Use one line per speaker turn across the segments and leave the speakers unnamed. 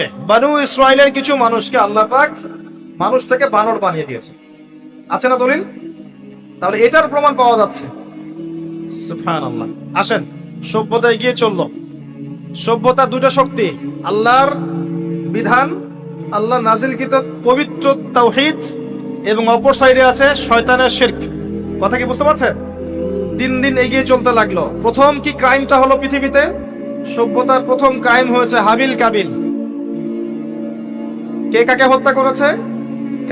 বানু ইসরায়েলের কিছু মানুষকে আল্লাহ পাক মানুষ থেকে বানর বানিয়ে দিয়েছে। আছে না দলিল? তাহলে এটার প্রমাণ পাওয়া যাচ্ছে। সুবহানাল্লাহ। আসেন, সভ্যতা এগিয়ে চলল। সভ্যতা দুটো শক্তি, আল্লাহর বিধান, আল্লাহ নাজিলকৃত পবিত্র তাওহীদ এবং অপর সাইডে আছে শয়তানের শিরক। কথা কি বুঝতে পারছেন? দিন দিন এগিয়ে চলতে লাগল। প্রথম কি ক্রাইমটা হলো পৃথিবীতে? সভ্যতার প্রথম ক্রাইম হয়েছে হাবিল কাবিল। কে কাকে হত্যা করেছে?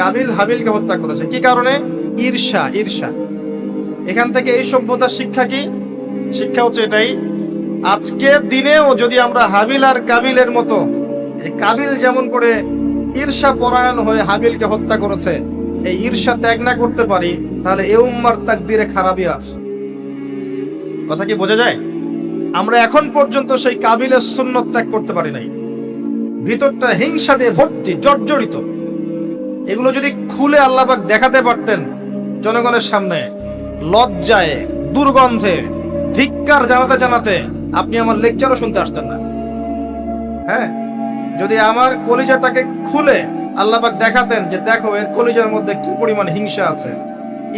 কাবিল হাবিলকে হত্যা করেছে। কি কারণে? ঈর্ষা ঈর্ষা। এখান থেকে এই সভ্যতার শিক্ষা কি? শিক্ষা হচ্ছে এটাই আজকের দিনেও যদি আমরা হাবিল আর কাবিলের মতো কাবিল যেমন করে ঈর্ষা পরায়ণ হয়ে হাবিলকে হত্যা করেছে, এই ঈর্ষা ত্যাগ না করতে পারি, তাহলে এ উম্মার তাকদিরে খারাপই আছে। কথা কি বোঝা যায়? আমরা এখন পর্যন্ত সেই কাবিলের সুন্নত ত্যাগ করতে পারি নাই। ভিতরটা হিংসা দিয়ে ভর্তি, জর্জরিত। এগুলো যদি খুলে আল্লাহবাক দেখাতে পারতেন জনগণের সামনে, লজ্জায়, দুর্গন্ধে, ধিক্কার জানাতে জানাতে আপনি আমার লেকচারও শুনতে আসতেন না। হ্যাঁ যদি আমার কলিজাটাকে খুলে আল্লাহবাক দেখাতেন যে দেখো এর কলিজার মধ্যে কি পরিমাণ হিংসা আছে,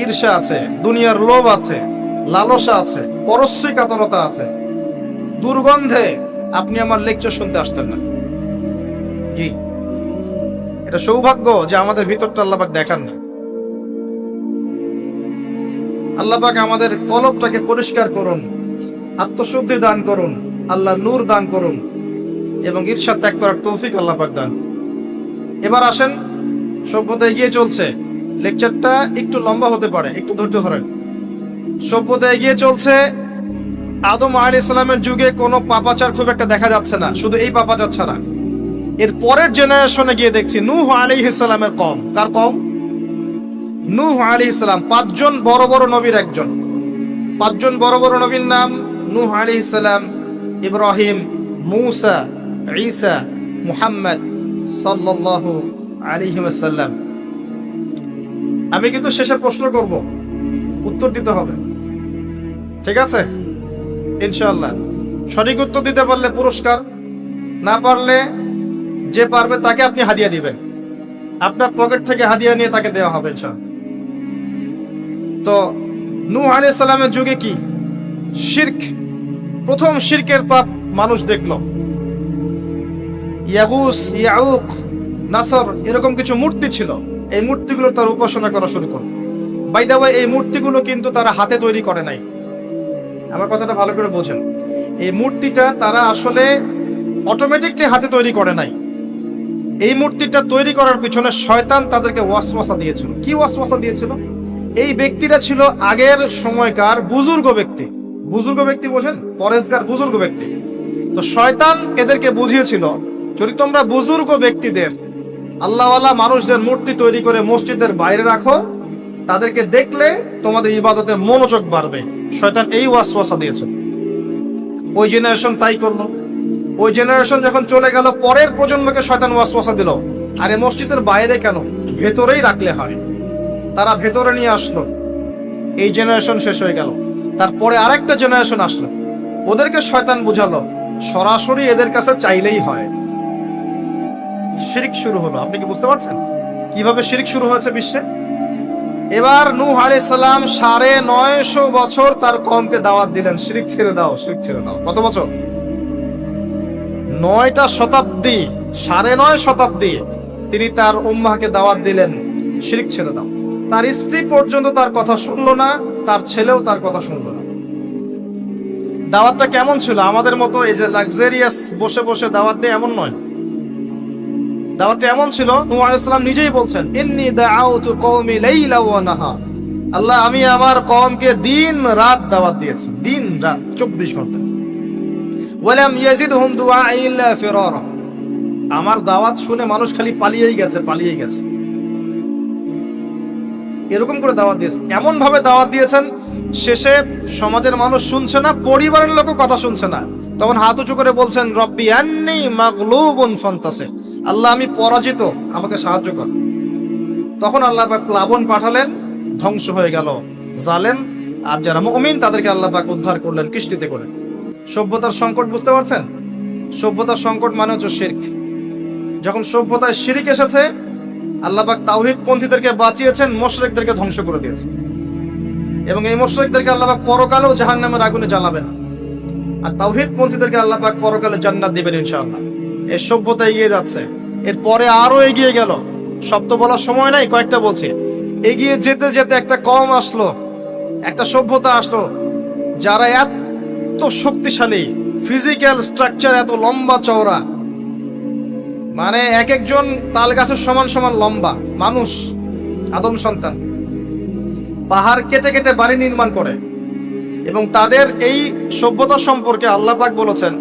ঈর্ষা আছে, দুনিয়ার লোভ আছে, লালসা আছে, পরশ্রী কাতরতা আছে, দুর্গন্ধে আপনি আমার লেকচার শুনতে আসতেন না। জি। এটা সৌভাগ্য যে আমাদের ভিতরটা আল্লাহবাক দেখান না আল্লাহবাক আমাদের কলবটাকে পরিষ্কার করুন, আত্মশুদ্ধি দান করুন আল্লাহ নূর দান করুন এবং ঈর্ষা ত্যাগ করার তৌফিক আল্লাহবাক দান। এবার আসেন, সভ্যতা এগিয়ে চলছে। লেকচারটা একটু লম্বা হতে পারে, একটু ধৈর্য ধরেন। সভ্যতা এগিয়ে চলছে। আদম আলী ইসলামের যুগে কোনো পাপাচার খুব একটা দেখা যাচ্ছে না, শুধু এই পাপাচার ছাড়া। এর পরের জেনারেশনে গিয়ে দেখছি নূহ আলী ইসলামের কম। কার কম? নূহ আলী ইসলাম পাঁচজন বড় বড় নবীর একজন। পাঁচজন বড় বড় নবীর নাম নূহ আলী ইসলাম ইব্রাহিম, মুসা, ঈসা, মুহাম্মদ সাল্লাল্লাহু আলাইহি ওয়াসাল্লাম। আমি কিন্তু শেষে প্রশ্ন করব। উত্তর দিতে হবে। ঠিক আছে? ইনশাল্লাহ সঠিক উত্তর দিতে পারলে পুরস্কার, না পারলে যে পারবে তাকে আপনি হাদিয়া দিবেন। আপনার পকেট থেকে হাদিয়া নিয়ে তাকে দেওয়া হবে তো নূহ আলাইহিস সালামের যুগে কি? শিরক, প্রথম শিরকের পাপ মানুষ দেখল। ইয়াগুস, ইয়াউক, নাসর, এরকম কিছু মূর্তি ছিল। এই মূর্তিগুলো তার উপাসনা করা শুরু করল। দা এই মূর্তিগুলো কিন্তু তারা হাতে তৈরি করে নাই। আমার কথাটা ভালো করে বোঝেন। এই মূর্তিটা তারা আসলে অটোমেটিকলি হাতে তৈরি করে নাই। এই মূর্তিটা তৈরি করার পিছনে শয়তান তাদেরকে ওয়াসওয়াসা দিয়েছিল। কি ওয়াসওয়াসা দিয়েছিল? এই ব্যক্তিরা ছিল আগের সময়কার বুজুর্গ ব্যক্তি। বুজুর্গ ব্যক্তি বোঝেন? পরেশগার বুজুর্গ ব্যক্তি। তো শয়তান এদেরকে বুঝিয়েছিল, যদি তোমরা বুজুর্গ ব্যক্তিদের, আল্লাহওয়ালা মানুষদের মূর্তি তৈরি করে মসজিদের বাইরে রাখো, তাদেরকে দেখলে তোমাদের ইবাদতে মনোযোগ বাড়বে। শয়তান এই ওয়াসওয়াসা দিয়েছে। ওই জেনারেশন তাই করল। ওই জেনারেশন যখন চলে গেল, পরের প্রজন্মকে শয়তান ওয়াসওয়াসা দিল। আরে মসজিদের বাইরে কেন? ভেতরেই রাখলে হয়। তারা ভেতরে নিয়ে আসলো। এই জেনারেশন শেষ হয়ে গেল। তারপরে আরেকটা জেনারেশন আসলো। ওদেরকে শয়তান বুঝালো। সরাসরি এদের কাছে চাইলেই হয়। শিরিক শুরু হলো। আপনি কি বুঝতে পারছেন? কীভাবে শিরিক শুরু হয়েছে বিশ্বে? এবার নূহ সালাম সাড়ে নয়শো বছর তার কমকে দাওয়াত দিলেন। শিরিক ছেড়ে দাও, শিরিক ছেড়ে দাও। কত বছর? নয়টা শতাব্দী, সাড়ে নয় শতাব্দী তিনি তার উম্মাকে দাওয়াত দিলেন, শিরিক ছেড়ে দাও। তার স্ত্রী পর্যন্ত তার কথা শুনলো না, তার ছেলেও তার কথা শুনলো না। দাওয়াতটা কেমন ছিল? আমাদের মতো এই যে লাক্সারিয়াস বসে বসে দাওয়াত দেয় এমন নয়। দাওয়াতটা এমন ছিল, নূহ আলাইহিস সালাম নিজেই বলছেন, ইন্নী দাআউতু কওমি লাইলা ওয়া নাহার। আল্লাহ, আমি আমার কওমকে দিন রাত দাওয়াত দিয়েছি, দিন রাত 24 ঘণ্টা। আমার দাওয়াত শুনে মানুষ খালি পালিয়েই গেছে পালিয়েই গেছে। এরকম করে দাওয়াত দিয়েছেন এমন ভাবে দাওয়াত দিয়েছেন, শেষে সমাজের মানুষ শুনছে না, পরিবারের লোকও কথা শুনছে না। তখন হাত উঁচু করে বলছেন, রব্বি আন্নি মাগলুবুন ফান্তাসে আল্লাহ, আমি পরাজিত, আমাকে সাহায্য কর। তখন আল্লাহ পাক প্লাবন পাঠালেন, ধ্বংস হয়ে গেল। জালেম আর যারা মুমিন, তাদেরকে আল্লাহ পাক উদ্ধার করলেন, কিস্তিতে করে। সভ্যতার সংকট বুঝতে পারছেন? সভ্যতার সংকট মানে হচ্ছে শিরক। যখন সভ্যতায় শিরিক এসেছে আল্লাহবাক তাওহিদ পন্থীদেরকে বাঁচিয়েছেন, মোশরেকদেরকে ধ্বংস করে দিয়েছে এবং এই মোশরেকদেরকে আল্লাহবাক পরকালেও জাহান নামের আগুনে জ্বালাবেন। আর তাওহিদ পন্থীদেরকে আল্লাহবাক পরকালে জান্নাত দিবেন ইনশাআল্লাহ। এই সভ্যতা এগিয়ে যাচ্ছে। এর পরে আরও এগিয়ে গেল। সব তো বলার সময় নাই, কয়েকটা বলছি। এগিয়ে যেতে যেতে একটা কম আসলো। একটা সভ্যতা আসলো, যারা এত শক্তিশালী ফিজিক্যাল স্ট্রাকচার এত লম্বা চওড়া। মানে এক একজন তাল গাছের সমান সমান লম্বা, মানুষ, আদম সন্তান। পাহাড় কেটে কেটে বাড়ি নির্মাণ করে। এবং তাদের এই সভ্যতা সম্পর্কে আল্লাহ পাক বলেছেন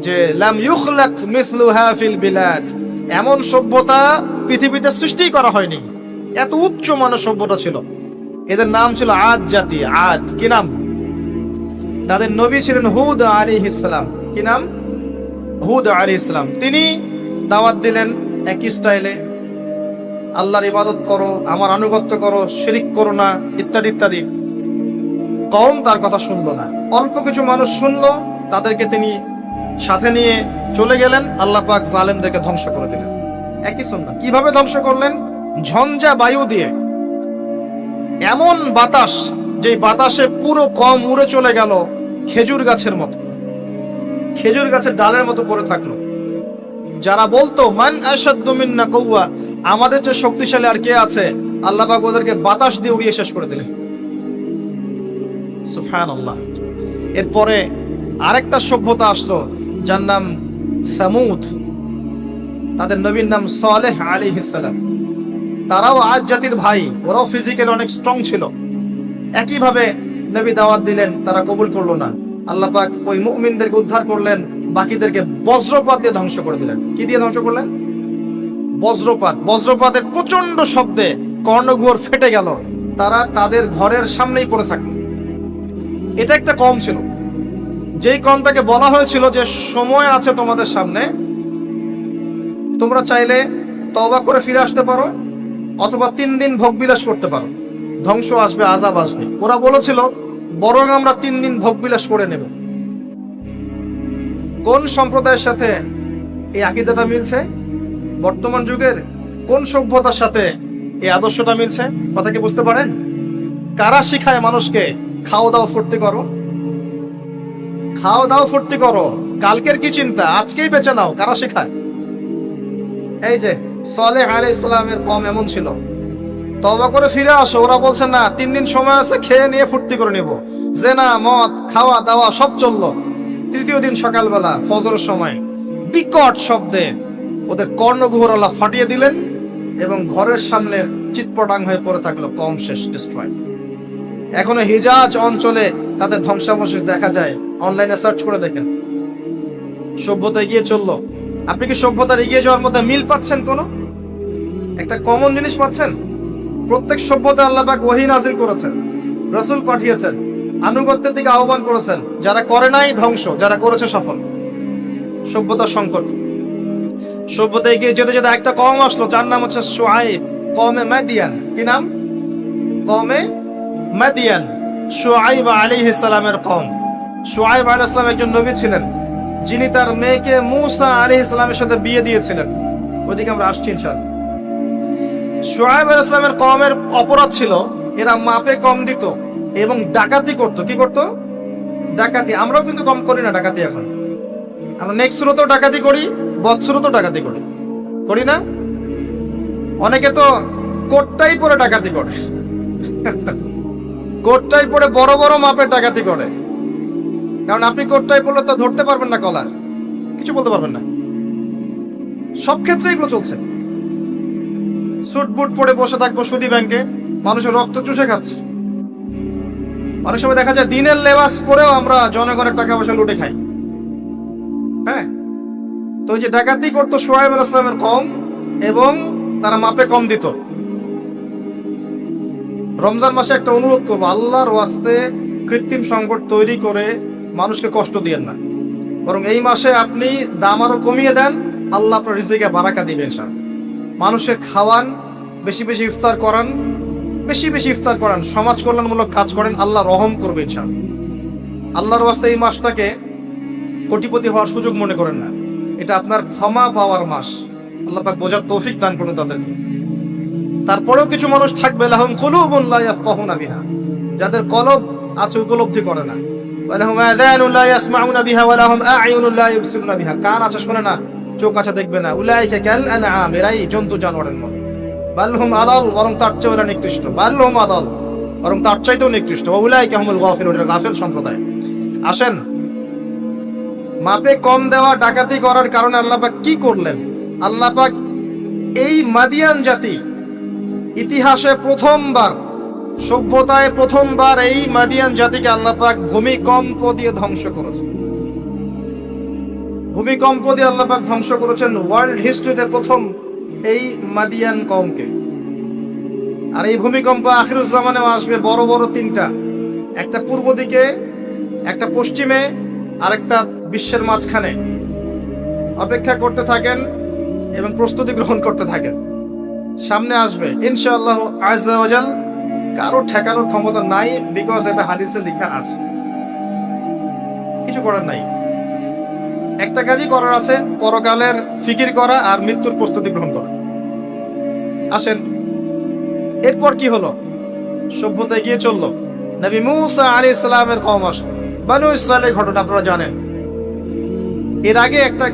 যে, লাম ইউখলাক মিথলুহা ফিল বিলাদ। এমন সভ্যতা পৃথিবীতে সৃষ্টি করা হয়নি। এত উচ্চ মানের সভ্যতা ছিল। এদের নাম ছিল আদ জাতি, আদ। কি নাম? তাদের নবী ছিলেন হুদ আলী ইসলাম কি নাম? হুদ আলী ইসলাম তিনি দাওয়াত দিলেন একই স্টাইলে, আল্লাহর ইবাদত করো, আমার আনুগত্য করো, শিরিক করো না, ইত্যাদি ইত্যাদি। কম তার কথা শুনলো না। অল্প কিছু মানুষ শুনলো, তাদেরকে তিনি সাথে নিয়ে চলে গেলেন, আল্লাহ পাক জালেমদেরকে ধ্বংস করে দিলেন। একই শুননা কীভাবে ধ্বংস করলেন? ঝঞ্ঝা বায়ু দিয়ে। এমন বাতাস যে বাতাসে পুরো কম উড়ে চলে গেল খেজুর গাছের মতো। খেজুর গাছের ডালের মতো পড়ে থাকল। যারা বলতো, মান আসাদ্দু মিন্না কৌয়া আমাদের যে শক্তিশালী আর কে আছে? আল্লাহ ওদেরকে বাতাস দিয়ে উড়িয়ে শেষ করে দিলেন। এরপরে আরেকটা সভ্যতা আসলো, যার নাম সামুদ। তাদের নবীর নাম সালেহ আলী ইসালাম তারাও আজ জাতির ভাই, ওরাও ফিজিক্যাল অনেক স্ট্রং ছিল। একইভাবে নবী দাওয়াত দিলেন, তারা কবুল করল না। আল্লাহ পাক ওই মুমিনদেরকে উদ্ধার করলেন, বাকিদেরকে বজ্রপাত দিয়ে ধ্বংস করে দিলেন। কি দিয়ে ধ্বংস করলেন? বজ্রপাত। বজ্রপাতের প্রচণ্ড শব্দে কর্ণঘোর ফেটে গেল। তারা তাদের ঘরের সামনেই পড়ে থাকল। এটা একটা কম ছিল। যেই কমটাকে বলা হয়েছিল যে, সময় আছে তোমাদের সামনে। তোমরা চাইলে তবা করে ফিরে আসতে পারো, অথবা তিন দিন ভোগবিলাস করতে পারো। ধ্বংস আসবে আজাব আসবে। ওরা বলেছিল বরং আমরা তিন দিন ভোগবিলাস করে নেব। কোন সম্প্রদায়ের সাথে এই আকিদাটা মিলছে? বর্তমান যুগের কোন সভ্যতার সাথে এই আদর্শটা মিলছে? কথা কি বুঝতে পারেন? কারা শিখায় মানুষকে, খাও দাও, ফুর্তি করো খাও দাও, ফুর্তি করো। কালকের কি চিন্তা? আজকেই বেঁচে নাও, কারা শেখায়? এই যে সলে আলী ইসলামের কম এমন ছিল। তবা করে ফিরে আসো। ওরা বলছে, না, তিন দিন সময় আছে, খেয়ে নিয়ে ফুর্তি করে নিব। জেনা, মদ, খাওয়া, দাওয়া সব চলল। তৃতীয় দিন সকালবেলা ফজরের সময় বিকট শব্দে ওদের কর্ণগুহর আল্লাহ ফাটিয়ে দিলেন এবং ঘরের সামনে চিৎপটাং হয়ে পড়ে থাকল কম শেষ ডিস্ট্রয় এখনও হিজাজ অঞ্চলে তাদের ধ্বংসাবশেষ দেখা যায়। অনলাইনে সার্চ করে দেখেন। সভ্যতা এগিয়ে চলল। আপনি কি সভ্যতার এগিয়ে যাওয়ার মধ্যে মিল পাচ্ছেন কোনো? একটা কমন জিনিস পাচ্ছেন? প্রত্যেক সভ্যতা আল্লাহ পাক ওহী নাজিল করেছেন, রসুল পাঠিয়েছেন, আনুগত্যের দিকে আহ্বান করেছেন, যারা করে নাই ধ্বংস, যারা করেছে সফল। সভ্যতার সংকট। সভ্যতা এগিয়ে যেতে যেতে একটা কম আসলো, যার নাম হচ্ছে সোয়াইব কমে মাদিয়ান। কি নাম? কমে মাদিয়ান। সোয়াইব আলাইহিস সালামের কম সোয়াইব আলাইহিস সালাম একজন নবী ছিলেন, যিনি তার মেয়েকে মুসা আলী ইসলামের সাথে বিয়ে দিয়েছিলেন। ওদিকে আমরা আসছি ইনশাআল্লাহ। সোয়াইব আলাইহিস সালামের কমের অপরাধ ছিল, এরা মাপে কম দিত এবং ডাকাতি করত। কি করত? ডাকাতি। আমরাও কিন্তু কম করি না ডাকাতি এখন। আমরা নেক্সট সুরতেও ডাকাতি করি বৎসুরতেও ডাকাতি করি। করি না? অনেকে তো কোটটাই পরে ডাকাতি করে। কোটটাই পরে বড় বড় মাপের ডাকাতি করে। কারণ আপনি কোটটাই পড়লে তো ধরতে পারবেন না কলার। কিছু বলতে পারবেন না। সব ক্ষেত্রে এগুলো চলছে। বুট পরে বসে থাকব সুদি ব্যাংকে। মানুষের রক্ত চুষে খাচ্ছে। অনেক সময় দেখা যায় দিনের লেবাস পরেও আমরা জনগণের টাকা পয়সা লুটে খাই। হ্যাঁ? তো যে ডাকাতি করতো সোহাইব আল ইসলামের কম এবং তারা মাপে কম দিত। রমজান মাসে একটা অনুরোধ করব, আল্লাহর ওয়াস্তে কৃত্রিম সংকট তৈরি করে মানুষকে কষ্ট দিয়েন না। বরং এই মাসে আপনি দাম আরও কমিয়ে দেন, আল্লাহ আপনার রিজিকে বারাকা দিবেন সাহেব মানুষকে খাওয়ান, বেশি বেশি ইফতার করান, বেশি বেশি ইফতার করান। সমাজ কল্যাণমূলক কাজ করেন, আল্লাহ রহম করবে ইচ্ছা আল্লাহর ওয়াস্তে এই মাসটাকে কোটিপতি হওয়ার সুযোগ মনে করেন না। এটা আপনার ক্ষমা পাওয়ার মাস। আল্লাহ পাক বোঝার তৌফিক দান করুন তাদেরকে। তারপরেও কিছু মানুষ থাকবে, লাহুম কুলুবুন লা ইয়াফকাহুনা বিহা। যাদের কলব আছে, উপলব্ধি করে না। বিহা। কান আছে, শুনে না। চোখ আছে দেখবে না। উলাইকা কাল আনআম, এরাই জন্তু জানোয়ারের মতো। বালহুম আদাল, বরং তার চেয়ে ওরা নিকৃষ্ট। বালহুম আদাল, বরং তার চাইতেও নিকৃষ্ট। উলাইকা হুমুল গাফিলুন, এরা গাফিল সম্প্রদায়। আসেন, মাপে কম দেওয়া, ডাকাতি করার কারণে আল্লাহ পাক কি করলেন? আল্লাহ পাক এই মাদিয়ান জাতি ইতিহাসে প্রথমবার, সভ্যতায় প্রথমবার এই মাদিয়ান জাতিকে আল্লাহ পাক ভূমিকম্প দিয়ে ধ্বংস করেছে। ভূমিকম্প দিয়ে আল্লাহ পাক ধ্বংস করেছেন ওয়ার্ল্ড হিস্ট্রিতে প্রথম এই মাদিয়ান কমকে আর এই ভূমিকম্প আখিরুজ্জামানেও আসবে বড় বড় তিনটা। একটা পূর্ব দিকে, একটা পশ্চিমে, আর একটা বিশ্বের মাঝখানে। অপেক্ষা করতে থাকেন এবং প্রস্তুতি গ্রহণ করতে থাকেন। সামনে আসবে, ইনশাআল্লাহ আজাল কারও ঠেকানোর ক্ষমতা নাই বিকজ এটা হাদিসে লেখা আছে। কিছু করার নাই। একটা কাজই করার আছে, পরকালের ফিকির করা আর মৃত্যুর প্রস্তুতি গ্রহণ করা। আসেন, এরপর কি হলো? সভ্যতা গিয়ে চলল। নবী মুসা আলী ইসলামের কম আসলো। বানু ইসরায়েলের ঘটনা আপনারা জানেন। এর আগে একটা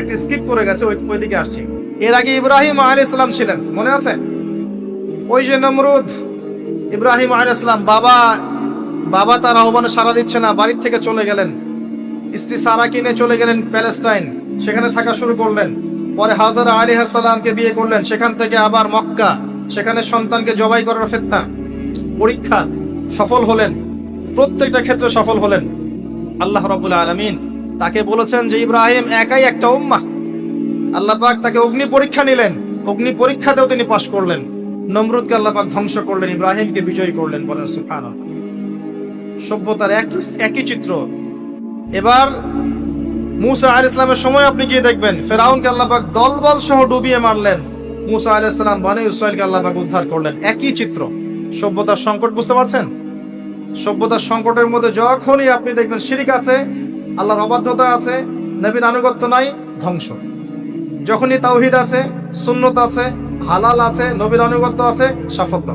একটা স্কিপ করে গেছে, ওই ওইদিকে আসছি। এর আগে ইব্রাহিম আলী ইসলাম ছিলেন, মনে আছে? ওই যে নমরুদ, ইব্রাহিম আলী ইসলাম বাবা বাবা তার আহ্বানে সারা দিচ্ছে না, বাড়ির থেকে চলে গেলেন। স্ত্রী সারা কিনে চলে গেলেন প্যালেস্টাইন। সেখানে থাকা শুরু করলেন। পরে হাজারা আলী হাসালামকে বিয়ে করলেন। সেখান থেকে আবার মক্কা। সেখানে সন্তানকে জবাই করার ফেতনা। পরীক্ষা সফল হলেন। প্রত্যেকটা ক্ষেত্রে সফল হলেন। আল্লাহ রবুল্লা আলমিন তাকে বলেছেন যে, ইব্রাহিম, একাই একটা উম্মা আল্লাহ পাক তাকে অগ্নি পরীক্ষা নিলেন। অগ্নি পরীক্ষাতেও তিনি পাশ করলেন। নমরুদকে আল্লাহ পাক ধ্বংস করলেন। ইব্রাহিমকে বিজয়ী করলেন বলেন সুফান সভ্যতার একই চিত্র। এবার মুসা আল ইসলামের সময় আপনি গিয়ে দেখবেন, ফেরাউনকে আল্লাহ পাক দলবল সহ ডুবিয়ে মারলেন। মুসা আল ইসলাম বানে ইসরায়েলকে আল্লাহ পাক উদ্ধার করলেন। একই চিত্র। সভ্যতার সংকট বুঝতে পারছেন? সভ্যতার সংকটের মধ্যে যখনই আপনি দেখবেন শিরিক আছে, আল্লাহর অবাধ্যতা আছে নবীন আনুগত্য নাই, ধ্বংস। যখনই তাওহিদ আছে, সুন্নত আছে, হালাল আছে, নবীর আনুগত্য আছে, সাফল্য।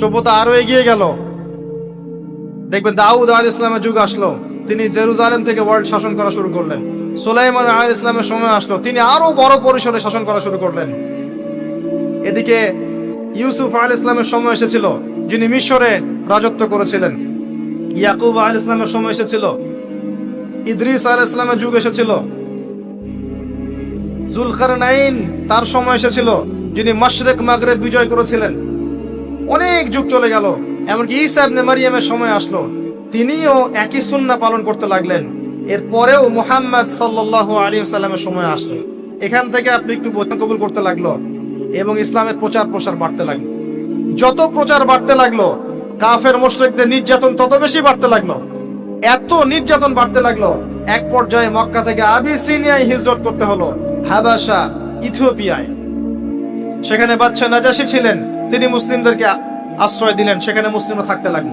সভ্যতা আরও এগিয়ে গেল। দেখবেন দাউদ আল ইসলামের যুগ আসলো। তিনি জেরুজালেম থেকে ওয়ার্ল্ড শাসন করা শুরু করলেন। সুলাইমান আল ইসলামের সময় আসলো, তিনি আরও বড় পরিসরে শাসন করা শুরু করলেন। এদিকে ইউসুফ আল ইসলামের সময় এসেছিল, যিনি মিশরে রাজত্ব করেছিলেন। ইয়াকুব আল ইসলামের সময় এসেছিল, ইদ্রিস আল ইসলামের যুগ এসেছিল। জুলখার নাইন তার সময় এসেছিল, যিনি মাশরেক, মাগরেব বিজয় করেছিলেন। অনেক যুগ চলে গেল, এমনকি ইসাব ইবনে মারিয়ামের সময় আসলো। তিনিও একই সুন্না পালন করতে লাগলেন। এরপরেও মোহাম্মদ সাল্লাল্লাহু আলাইহি সাল্লামের সময় আসলো। এখান থেকে আপনি একটু কবুল করতে লাগল এবং ইসলামের প্রচার প্রসার বাড়তে লাগল। যত প্রচার বাড়তে লাগল, কাফের মোশরিকদের নির্যাতন তত বেশি বাড়তে লাগল। এত নির্যাতন বাড়তে লাগল, এক পর্যায়ে মক্কা থেকে আবিসিনিয়ায় হিজরত করতে হলো হাবাসা, ইথিওপিয়ায়। সেখানে বাচ্চা নাজাসি ছিলেন, তিনি মুসলিমদেরকে আশ্রয় দিলেন, সেখানে মুসলিমরা থাকতে লাগল।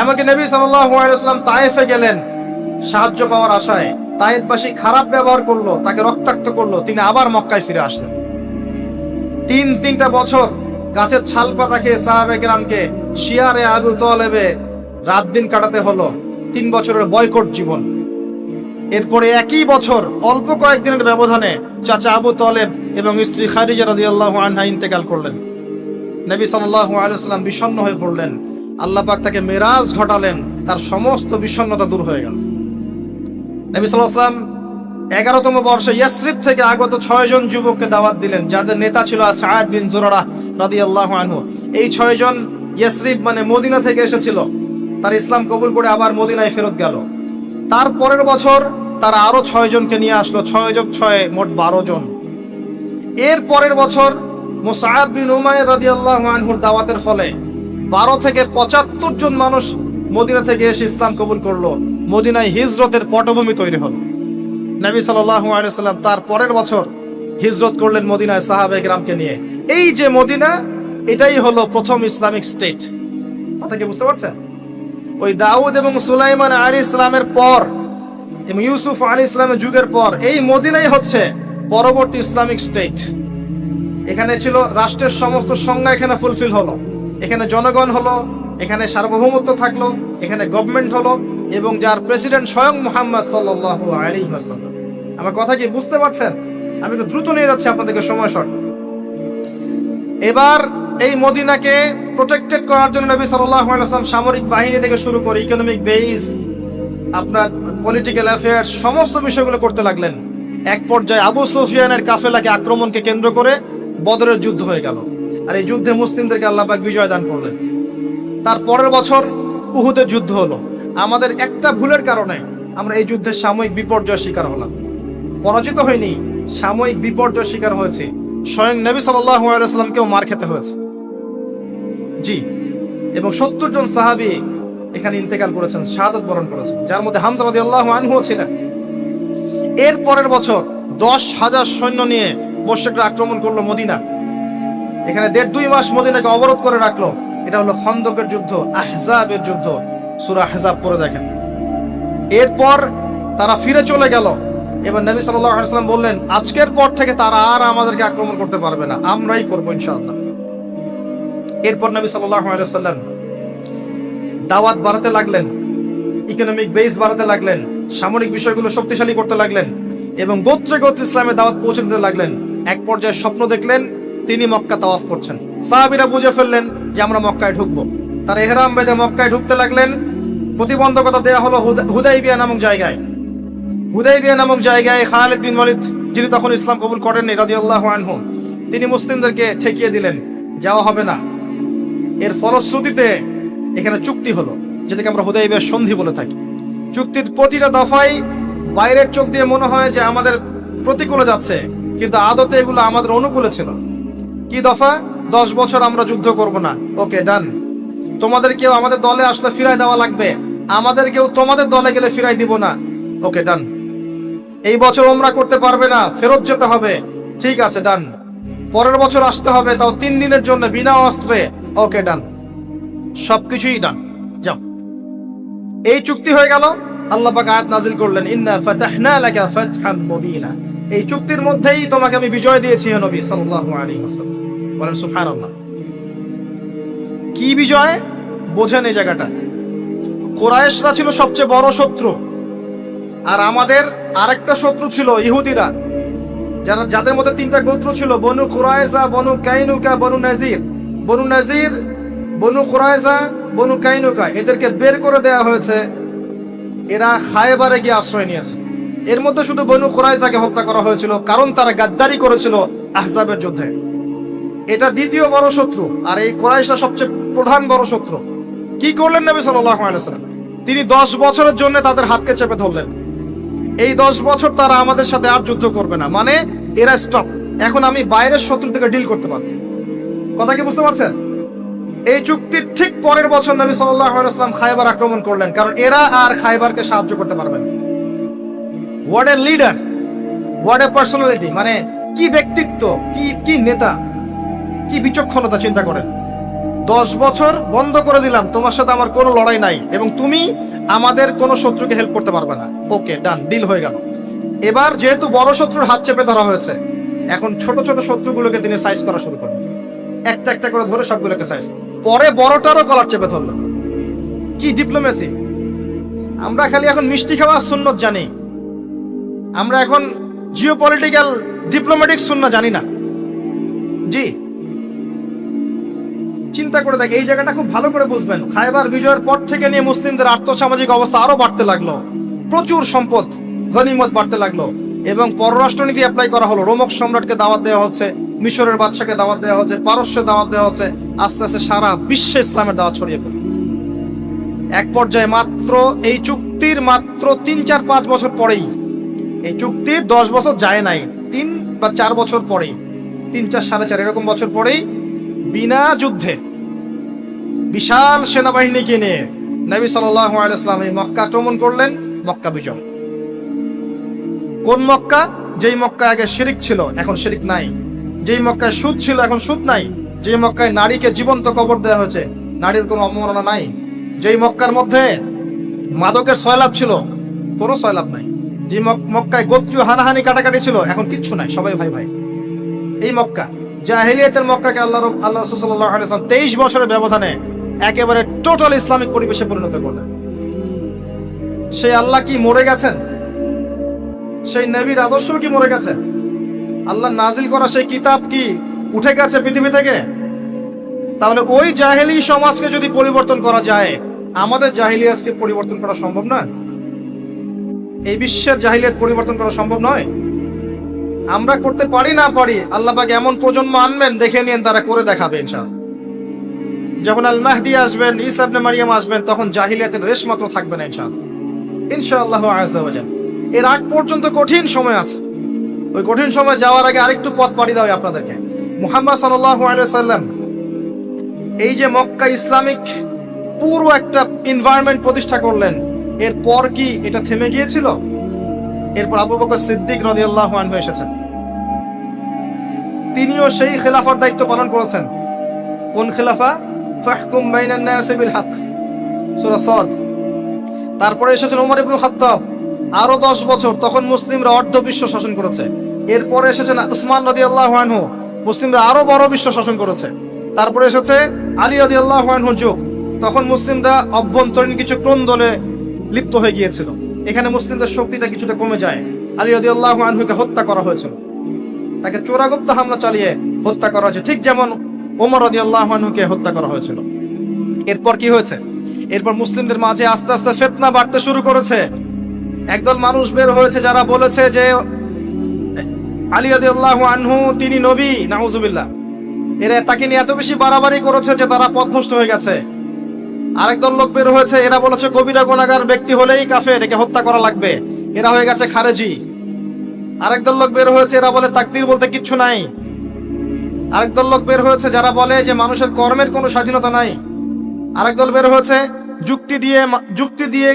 এমনকি নবী সাল্লাম তায়েফে গেলেন, সাহায্য পাওয়ার আশায়। তায়েফবাসী খারাপ ব্যবহার করল, তাকে রক্তাক্ত করল, তিনি আবার মক্কায় ফিরে আসলেন। তিন, তিনটা বছর গাছের ছাল পাতা খেয়ে সাহাবে গ্রামকে শিয়ারে আবু তলেবে রাত দিন কাটাতে হলো, তিন বছরের বয়কট জীবন। এরপরে একই বছর অল্প কয়েকদিনের ব্যবধানে চাচা আবু তলেব এবং স্ত্রী খাদিজা রাদিয়াল্লাহু আনহা ইন্তেকাল করলেন। নবী সাল্লাল্লাহু আলাইহি সাল্লাম বিষণ্ণ হয়ে পড়লেন। আল্লাহ পাক তাকে মেরাজ ঘটালেন, তার সমস্ত বিষণ্ণতা দূর হয়ে গেল। নবী সাল্লাম এগারোতম বর্ষে ইয়াসরিব থেকে আগত ছয়জন যুবককে দাওয়াত দিলেন, যাদের নেতা ছিল সাদ বিন জোরারা রাদিয়াল্লাহু আনহু। এই ছয়জন ইয়াসরিব মানে মদিনা থেকে এসেছিল। তার ইসলাম কবুল করে আবার মদিনায় ফেরত গেল। তার পরের বছর তারা আরও ছয় জনকে নিয়ে আসলো, ছয় যোগ ছয় মোট বারো জন। এর পরের বছর মুসাহাব বিন উমায় রাদিয়াল্লাহু আনহুর দাওয়াতের ফলে বারো থেকে পঁচাত্তর জন মানুষ মদিনা থেকে এসে ইসলাম কবুল করল। মদিনায় হিজরতের পটভূমি তৈরি হলো। নবী সাল্লাল্লাহু আলাইহি সাল্লাম তার পরের বছর হিজরত করলেন মদিনায় সাহাবে গ্রামকে নিয়ে। এই যে মদিনা, এটাই হলো প্রথম ইসলামিক স্টেট। কথা কি বুঝতে পারছেন? ওই দাউদ এবং সুলাইমান আলী ইসলামের পর এবং ইউসুফ আলী ইসলামের যুগের পর এই মদিনাই হচ্ছে পরবর্তী ইসলামিক স্টেট। এখানে ছিল রাষ্ট্রের সমস্ত সংজ্ঞা এখানে ফুলফিল হলো। এখানে জনগণ হলো, এখানে সার্বভৌমত্ব থাকল, এখানে গভর্নমেন্ট হলো এবং যার প্রেসিডেন্ট স্বয়ং মোহাম্মদ সাল্লাল্লাহু আলাইহি ওয়াসাল্লাম। আমার কথা কি বুঝতে পারছেন? আমি একটু দ্রুত নিয়ে যাচ্ছি আপনাদেরকে সময় শর্ট। এবার এই মদিনাকে প্রোটেক্টেড করার জন্য নবী আলাইহি সামরিক বাহিনী থেকে শুরু করে ইকোনমিক বেইস আপনার পলিটিক্যাল অ্যাফেয়ার্স সমস্ত বিষয়গুলো করতে লাগলেন। এক পর্যায়ে আবু সুফিয়ানের কাফেলাকে আক্রমণকে কেন্দ্র করে বদরের যুদ্ধ হয়ে গেল। আর এই যুদ্ধে মুসলিমদেরকে আল্লাহ পাক বিজয় দান করলেন। তার পরের বছর উহুদের যুদ্ধ হলো। আমাদের একটা ভুলের কারণে আমরা এই যুদ্ধের সাময়িক বিপর্যয় শিকার হলাম। পরাজিত হয়নি সাময়িক বিপর্যয় শিকার হয়েছে। স্বয়ং নবী ওয়াসাল্লামকেও মার খেতে হয়েছে। জি, এবং সত্তর জন সাহাবী এখানে ইন্তেকাল করেছেন, শাহাদত বরণ করেছেন, যার মধ্যে হামজা রাদিয়াল্লাহু আনহু ছিলেন। এর পরের বছর দশ হাজার সৈন্য নিয়ে মোশেকরা আক্রমণ করল মদিনা। এখানে দেড় দুই মাস মদিনাকে অবরোধ করে রাখল। এটা হলো খন্দকের যুদ্ধ, আহজাবের যুদ্ধ। সুরা আহজাব পরে দেখেন। এরপর তারা ফিরে চলে গেল। এবার নবী সাল্লাম বললেন, আজকের পর থেকে তারা আর আমাদেরকে আক্রমণ করতে পারবে না। আমরাই করব ইনশাআল্লাহ। এরপর নবী সাল্লাম দাওয়াত বাড়াতে লাগলেন ইকোনমিক বেস বাড়াতে লাগলেন, সামরিক বিষয়গুলো শক্তিশালী করতে লাগলেন এবং গোত্রে গোত্রে ইসলামে দাওয়াত পৌঁছে দিতে লাগলেন। এক পর্যায়ে স্বপ্ন দেখলেন তিনি মক্কা তাওয়াফ করছেন। সাহাবীরা বুঝে ফেললেন যে আমরা মক্কায় ঢুকবো। তার এহরাম বেঁধে মক্কায় ঢুকতে লাগলেন। প্রতিবন্ধকতা দেওয়া হলো হুদ- হুদাইবিয়া নামক জায়গায়। হুদাইবিয়া নামক জায়গায় খালিদ বিন ওয়ালিদ, যিনি তখন ইসলাম কবুল করেননি, রাদিয়াল্লাহু আনহু, তিনি মুসলিমদেরকে ঠেকিয়ে দিলেন, যাওয়া হবে না। এর ফলশ্রুতিতে এখানে চুক্তি হলো, যেটাকে আমরা হুদাইবিয়ার সন্ধি বলে থাকি। চুক্তির প্রতিটা দফায় বাইরের চোখ দিয়ে মনে হয় যে আমাদের প্রতিকূলে যাচ্ছে, কিন্তু আদতে এগুলো আমাদের অনুকূলে ছিল। কি দফা? দশ বছর আমরা যুদ্ধ করব না। ওকে, ডান। তোমাদের কেউ আমাদের দলে আসলে ফিরাই দেওয়া লাগবে। আমাদের কেউ তোমাদের দলে গেলে ফিরাই দিব না। ওকে, ডান। এই বছর ওমরা করতে পারবে না, ফেরত যেতে হবে। ঠিক আছে, ডান। পরের বছর আসতে হবে, তাও তিন দিনের জন্য, বিনা অস্ত্রে। ওকে, ডান। সবকিছুই ডান। যাও। এই চুক্তি হয়ে গেল। আল্লাহ পাক আয়াত নাজিল করলেন, ইন্না ফাতাহনা লাকা ফাতহাম মুবিনা। এই চুক্তির মধ্যেই তোমাকে আমি বিজয় দিয়েছি, হে নবী সাল্লাল্লাহু আলাইহি ওয়াসাল্লাম। বলেন, সুবহানাল্লাহ। কি বিজয়? বোঝেন এই জায়গাটা। কোরাইশরা ছিল সবচেয়ে বড় শত্রু। আর আমাদের আরেকটা শত্রু ছিল ইহুদিরা, যারা যাদের মধ্যে তিনটা গোত্র ছিল, বনু কুরাইজা বনু কাইনুকা, বনু নাজির। বনু নাজির, বনু কুরাইজা বনু কাইনুকা, এদেরকে বের করে দেওয়া হয়েছে। এরা খায়বারে গিয়ে আশ্রয় নিয়েছে। এর মধ্যে শুধু বনু কুরাইজাকে হত্যা করা হয়েছিল, কারণ তারা গাদ্দারি করেছিল আহজাবের যুদ্ধে। এটা দ্বিতীয় বড় শত্রু, আর এই কোরাইশা সবচেয়ে প্রধান বড় শত্রু। কি করলেন নবী আলাইহি তিনি দশ বছরের জন্য তাদের হাতকে চেপে ধরলেন। এই দশ বছর তারা আমাদের সাথে আর যুদ্ধ করবে না। মানে এরা স্টপ এখন আমি বাইরের শত্রু থেকে ডিল করতে পারব। কথা কি বুঝতে পারছেন? এই চুক্তির ঠিক পরের বছর নবী আলাইহি ওয়াসাল্লাম আক্রমণ করলেন, কারণ এরা আর খায়বারকে সাহায্য করতে পারবে না। What a leader what a personality মানে কি ব্যক্তিত্ব? কি কি নেতা? কি বিচক্ষণতা চিন্তা করেন? দশ বছর বন্ধ করে দিলাম, তোমার সাথে আমার কোনো লড়াই নাই এবং তুমি আমাদের কোনো শত্রুকে হেল্প করতে পারবে না। ওকে ডান ডিল হয়ে গেল। এবার যেহেতু বড় শত্রুর হাত চেপে ধরা হয়েছে, এখন ছোট ছোট শত্রুগুলোকে তিনি সাইজ করা শুরু করলেন। একটা একটা করে ধরে সবগুলোকে সাইজ পরে বড়টারও কলার চেপে ধরলেন। কি ডিপ্লোমেসি আমরা খালি এখন মিষ্টি খাওয়া সুন্নত জানি। আমরা এখন জিও পলিটিক্যাল ডিপ্লোম্যাটিক শূন্য জানি না। জি। চিন্তা করে দেখ, এই জায়গাটা খুব ভালো করে বুঝবেন। খাইবার বিজয়ের পর থেকে নিয়ে মুসলিমদের আর্থসামাজিক অবস্থা আরও বাড়তে লাগল। প্রচুর সম্পদ, গনিমত বাড়তে লাগল। এবং পররাষ্ট্রনীতি অ্যাপ্লাই করা হলো। রোমক সম্রাটকে দাওয়াত দেওয়া হচ্ছে, মিশরের বাদশাকে দাওয়াত দেওয়া হচ্ছে, পারস্যে দাওয়াত দেওয়া হচ্ছে, আস্তে আস্তে সারা বিশ্বে ইসলামের দাওয়াত ছড়িয়ে পড়ে। এক পর্যায়ে মাত্র এই চুক্তির মাত্র তিন, চার, পাঁচ বছর পরেই, এই চুক্তির দশ বছর যায় নাই, তিন বা চার বছর পরেই, তিন, চার, সাড়ে চার, এরকম বছর পরেই বিনা যুদ্ধে বিশাল সেনাবাহিনীকে নিয়ে নবী আলাইহি এই মক্কা আক্রমণ করলেন, মক্কা বিজয়। কোন মক্কা? যেই মক্কা আগে শিরিক ছিল, এখন শিরিক নাই। যেই মক্কায় সুদ ছিল, এখন সুদ নাই। যেই মক্কায় নারীকে জীবন্ত কবর দেওয়া হয়েছে, নারীর কোনো অবমাননা নাই। যেই মক্কার মধ্যে মাদকের সয়লাভ ছিল, কোনো সয়লাভ নাই। যে মক্কায় গোত্রীয় হানাহানি কাটাকাটি ছিল, এখন কিচ্ছু নাই, সবাই ভাই ভাই। এই মক্কা জাহিলিয়াতের মক্কাকে আল্লাহ আল্লাহ সাল্লাহ আলাইসালাম তেইশ বছরের ব্যবধানে একেবারে টোটাল ইসলামিক পরিবেশে পরিণত করলেন। সেই আল্লাহ কি মরে গেছেন? সেই নবীর আদর্শ কি মরে গেছে? আল্লাহ নাজিল করা সেই কিতাব কি উঠে গেছে পৃথিবী থেকে? তাহলে ওই জাহেলি সমাজকে যদি পরিবর্তন করা যায়, আমাদের জাহিলিয়াসকে পরিবর্তন করা সম্ভব না এই বিশ্বের জাহিলিয়াত পরিবর্তন করা সম্ভব নয়? আমরা করতে পারি না পারি, আল্লাহ পাক এমন প্রজন্ম আনবেন, দেখে নিন তারা করে দেখাবে ইনশাআল্লাহ। যখন আল মাহদি আসবেন, ঈসা ইবনে মারিয়াম আসবেন, তখন জাহিলিয়াতের রেশ মাত্র থাকবে না ইনশাআল্লাহ। ওয়া জাল এর আগ পর্যন্ত কঠিন সময় আছে। ওই কঠিন সময় যাওয়ার আগে আরেকটু পথ পাড়ি দাও আপনাদেরকে। মুহাম্মদ সাল্লাম এই যে মক্কা ইসলামিক পুরো একটা এনভায়রনমেন্ট প্রতিষ্ঠা করলেন, এরপর কি এটা থেমে গিয়েছিল? এরপর আবু বকর সিদ্দিক রাদিয়াল্লাহু আনহু এসেছেন। তিনিও সেই খেলাফার দায়িত্ব পালন করেছেন। কোন খেলাফা? ফাহকুম বাইনান নাস বিল হক। সূরা সাদ। তারপরে এসেছেন ওমর ইবনে খাত্তাব। আরও 10 বছর তখন মুসলিমরা অর্ধ বিশ্ব শাসন করেছে। এরপরে এসেছেন উসমান রাদিয়াল্লাহু আনহু। মুসলিমরা আরও বড় বিশ্ব শাসন করেছে। তারপরে এসেছে আলী রাদিয়াল্লাহু আনহুর যুগ। তখন মুসলিমরা অভ্যন্তরীণ কিছু ক্রন্দলে লিপ্ত হয়ে গিয়েছিল? এখানে মুসলিমদের শক্তিটা কিছুটা কমে যায়। আলী রাদিয়াল্লাহু আনহুকে হত্যা করা হয়েছিল তাকে চোরাগুপ্ত হামলা চালিয়ে হত্যা করা হয়েছে। ঠিক যেমন ওমর রাদিয়াল্লাহু আনহুকে হত্যা করা হয়েছিল। এরপর কি হয়েছে? এরপর মুসলিমদের মাঝে আস্তে আস্তে ফেতনা বাড়তে শুরু করেছে। একদল মানুষ বের হয়েছে যারা বলেছে যে, আলী রাদিয়াল্লাহু আনহু তিনি নবী, নাউজুবিল্লাহ। এরা তাকে নিয়ে এত বেশি বাড়াবাড়ি করেছে যে তারা পথভ্রষ্ট হয়ে গেছে। আরেক দল লোক বের হয়েছে, এরা বলেছে কবিরা গোনাগার ব্যক্তি হলেই কাফের, একে হত্যা করা লাগবে। এরা হয়ে গেছে খারেজি। আরেক দল লোক বের হয়েছে, এরা বলে তাকদির বলতে কিচ্ছু নাই। আরেক দল লোক বের হয়েছে, যারা বলে যে মানুষের কর্মের কোনো স্বাধীনতা নাই। আরেক দল বের হয়েছে, যুক্তি দিয়ে যুক্তি দিয়ে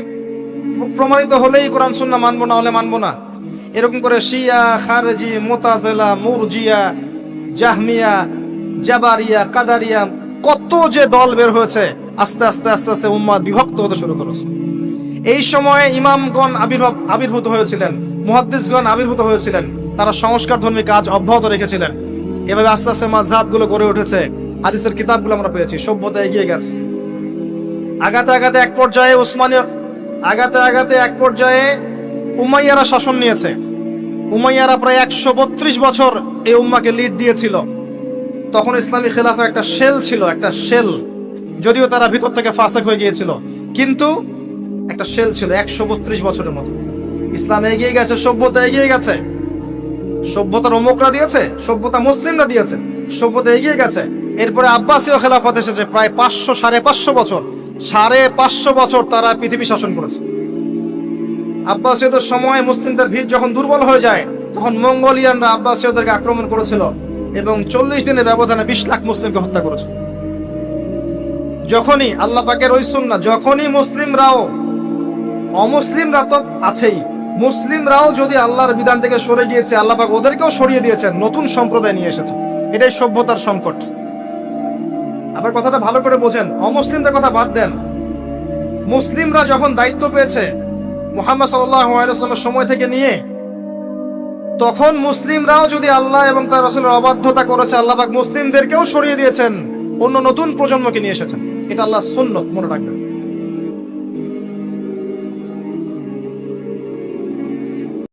প্রমাণিত হলেই কোরআন সুন্নাহ মানবো, না হলে মানবো না। এরকম করে শিয়া, খারেজি, মোতাজেলা, মুরজিয়া, জাহমিয়া, জাবারিয়া, কাদারিয়া, কত যে দল বের হয়েছে আস্তে আস্তে আস্তে আস্তে উম্মাদ বিভক্ত হতে শুরু করেছে। এই সময়ে ইমামগণ আবির্ভাব আবির্ভূত হয়েছিলেন, মুহাদ্দিসগণ আবির্ভূত হয়েছিলেন, তারা সংস্কার ধর্মী কাজ অব্যাহত রেখেছিলেন। এভাবে আস্তে আস্তে মাঝহাবগুলো গড়ে উঠেছে, হাদিসের কিতাবগুলো আমরা পেয়েছি, সভ্যতা এগিয়ে গেছে। আগাতে আগাতে এক পর্যায়ে উসমানীয় আগাতে আগাতে এক পর্যায়ে উমাইয়ারা শাসন নিয়েছে। উমাইয়ারা প্রায় একশো বত্রিশ বছর এই উম্মাকে লিড দিয়েছিল। তখন ইসলামী খেলাফা একটা শেল ছিল, একটা শেল যদিও তারা ভিতর থেকে ফাসেক হয়ে গিয়েছিল, কিন্তু একটা শেল ছিল একশো বত্রিশ বছরের মতো। ইসলাম এগিয়ে গেছে, সভ্যতা এগিয়ে গেছে। সভ্যতার অমুকরা দিয়েছে, সভ্যতা মুসলিমরা দিয়েছে, সভ্যতা এগিয়ে গেছে। এরপরে আব্বাসীয় খেলাফত এসেছে প্রায় পাঁচশো, সাড়ে পাঁচশো বছর। সাড়ে পাঁচশো বছর তারা পৃথিবী শাসন করেছে। আব্বাসীয়দের সময় মুসলিমদের ভিড় যখন দুর্বল হয়ে যায়, তখন মঙ্গোলিয়ানরা আব্বাসীয়দেরকে আক্রমণ করেছিল এবং চল্লিশ দিনের ব্যবধানে বিশ লাখ মুসলিমকে হত্যা করেছে যখনই আল্লাহ পাকের ওই সুন্না যখনই মুসলিমরাও অমুসলিমরা তো আছেই, মুসলিমরাও যদি আল্লাহর বিধান থেকে সরে গিয়েছে, আল্লাহ পাক ওদেরকেও সরিয়ে দিয়েছেন, নতুন সম্প্রদায় নিয়ে এসেছে। এটাই সভ্যতার সংকট। আবার কথাটা ভালো করে বোঝেন, অমুসলিমদের কথা বাদ দেন। মুসলিমরা যখন দায়িত্ব পেয়েছে মুহাম্মদ সাল্লামের সময় থেকে নিয়ে, তখন মুসলিমরাও যদি আল্লাহ এবং তার রাসূলের অবাধ্যতা করেছে, আল্লাহ পাক মুসলিমদেরকেও সরিয়ে দিয়েছেন, অন্য নতুন প্রজন্মকে নিয়ে এসেছেন। এটা আল্লাহ সুন্নত মনে রাখবেন।